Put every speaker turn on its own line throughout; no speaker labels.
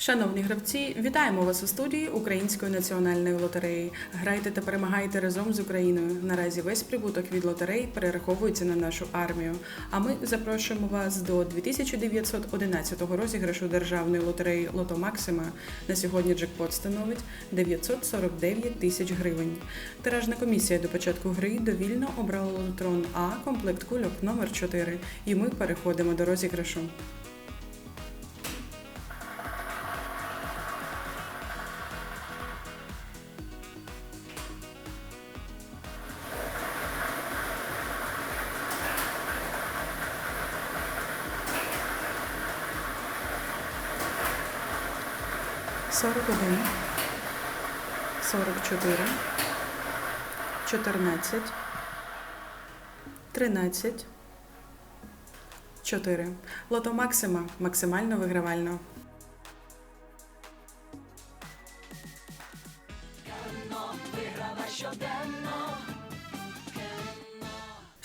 Шановні гравці, вітаємо вас у студії Української національної лотереї. Грайте та перемагайте разом з Україною. Наразі весь прибуток від лотерей перераховується на нашу армію. А ми запрошуємо вас до 2911 розіграшу державної лотереї Лото Максима. На сьогодні джекпот становить 949 тисяч гривень. Тиражна комісія до початку гри довільно обрала лотрон А комплект кульок номер 4 І ми переходимо до розіграшу. Сорок один, сорок чотири, чотирнадцять, тринадцять, чотири. Лото Максима максимально вигравально.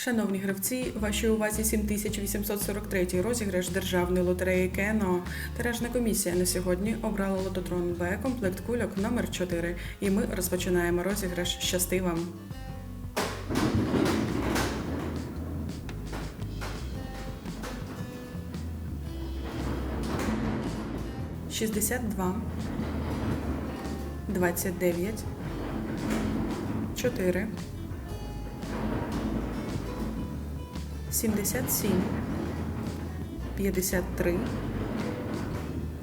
Шановні гравці, вашій увазі 7843 розіграш державної лотереї Кено. Тиражна комісія на сьогодні обрала лототрон Б комплект кульок номер 4 І ми розпочинаємо розіграш. Щасти вам! Шістдесят два, двадцять дев'ять, чотири. 77, 53,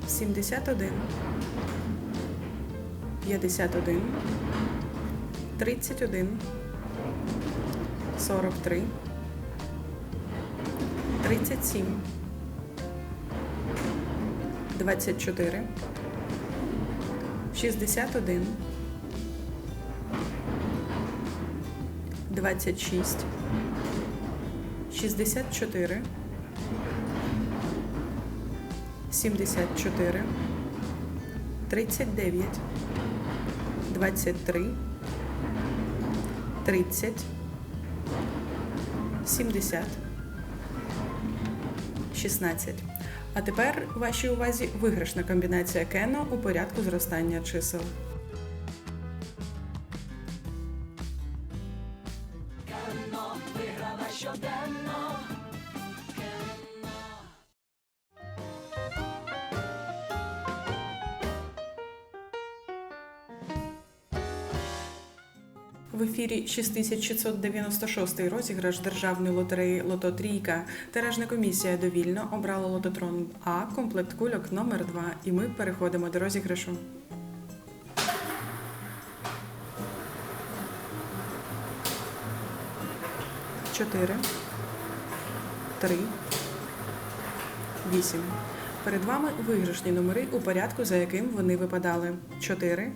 71, 51, 31, 43, 37, 24, 61, 26, 64, 74, 39, 23, 30, 70, 16. А тепер вашій увазі виграшна комбінація Кено у порядку зростання чисел. В ефірі 6696 розіграш державної лотереї Лото Трійка. Тиражна комісія довільно обрала лототрон А комплект кульок номер 2 І ми переходимо до розіграшу. Чотири, три, вісім. Перед вами виграшні номери у порядку, за яким вони випадали. Чотири,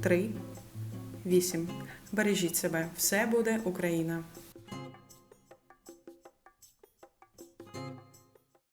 три, вісім. Бережіть себе. Все буде Україна.